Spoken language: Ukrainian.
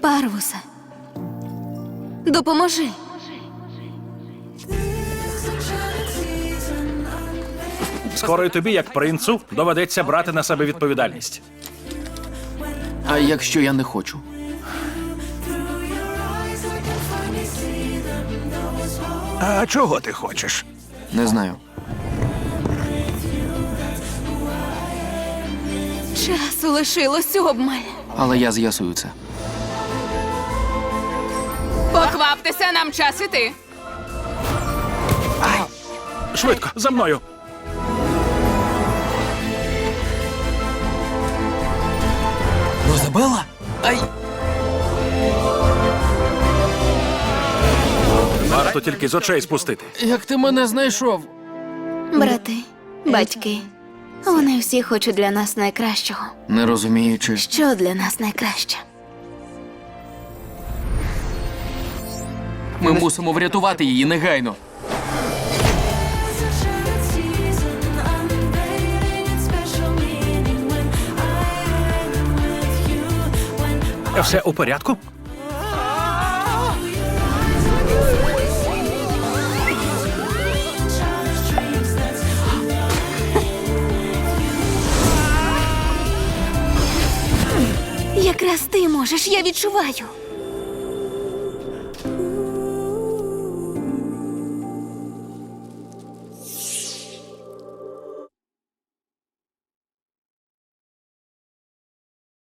Парвусе. Допоможи. Скоро і тобі, як принцу, доведеться брати на себе відповідальність. А якщо я не хочу? А чого ти хочеш? Не знаю. Часу лишилось обмаль. Але я з'ясую це. Покваптеся, нам час іти. Швидко, за мною. Розабела? Ай! Варто тільки з очей спустити. Як ти мене знайшов? Брати, батьки. Вони всі хочуть для нас найкращого. Не розуміючи. Що для нас найкраще? Ми мусимо врятувати її негайно. Все у порядку? Якраз ти можеш, я відчуваю.